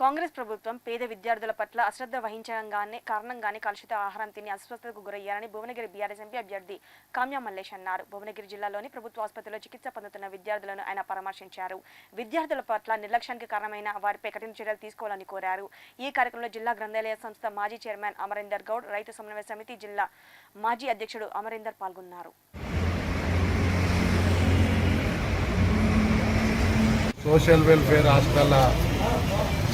కాంగ్రెస్ ప్రభుత్వం పేద విద్యార్థుల పట్ల అశ్రద్ధ వహించడంగానే కారణంగానే కలుషిత ఆహారం తిని అస్వస్థతకు గురయ్యారని భువనగిరి బీఆర్ఎస్ ఎంపీ అభ్యర్థి కామ్యా మల్లేష్ అన్నారు. భువనగిరి జిల్లాలోని ప్రభుత్వ ఆసుపత్రిలో చికిత్స పొందుతున్న విద్యార్థులను ఆయన పరామర్శించారు. విద్యార్థుల పట్ల నిర్లక్ష్యానికి కారణమైన వారిపై కఠిన చర్యలు తీసుకోవాలని కోరారు. ఈ కార్యక్రమంలో జిల్లా గ్రంథాలయ సంస్థ మాజీ చైర్మన్ అమరీందర్ గౌడ్ రైతు సమన్వయ సమితి జిల్లా మాజీ అధ్యక్షుడు అమరీందర్ పాల్గొన్నారు. సోషల్ వెల్ఫేర్ హాస్టల్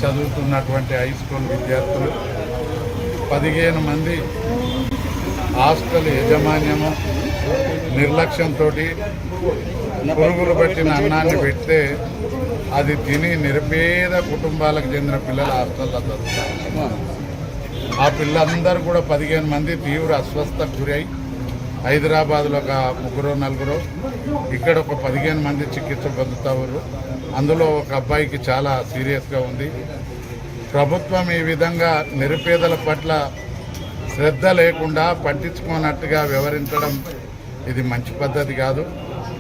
చదువుతున్నటువంటి హై స్కూల్ విద్యార్థులు పదిహేను మంది హాస్టల్ యజమాన్యము నిర్లక్ష్యంతో పురుగులు పట్టిన అన్నాన్ని పెడితే అది తిని నిరుపేద కుటుంబాలకు చెందిన పిల్లలు హాస్టల్లో చదువుతారు. ఆ పిల్లలందరూ కూడా పదిహేను మంది తీవ్ర అస్వస్థకు గురై హైదరాబాద్లో ఒక ముగ్గురు నలుగురు ఇక్కడ ఒక పదిహేను మంది చికిత్స పొందుతారు అందులో ఒక అబ్బాయికి చాలా సీరియస్గా ఉంది. ప్రభుత్వం ఈ విధంగా నిరుపేదల పట్ల శ్రద్ధ లేకుండా పట్టించుకోనట్టుగా వివరించడం ఇది మంచి పద్ధతి కాదు.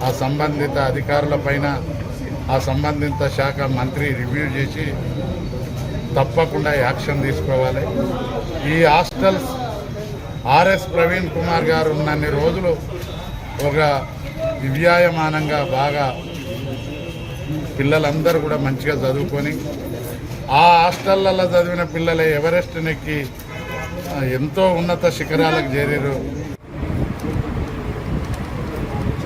ఆ సంబంధిత అధికారులపైన ఆ సంబంధిత శాఖ మంత్రి రివ్యూ చేసి తప్పకుండా యాక్షన్ తీసుకోవాలి. ఈ హాస్టల్స్ ఆర్ఎస్ ప్రవీణ్ కుమార్ గారు ఉన్నన్ని రోజులు ఒక దివ్యాయమానంగా బాగా పిల్లలందరూ కూడా మంచిగా చదువుకొని ఆ హాస్టళ్ళల్లో చదివిన పిల్లలే ఎవరెస్ట్ నెక్కి ఎంతో ఉన్నత శిఖరాలకు చేరారు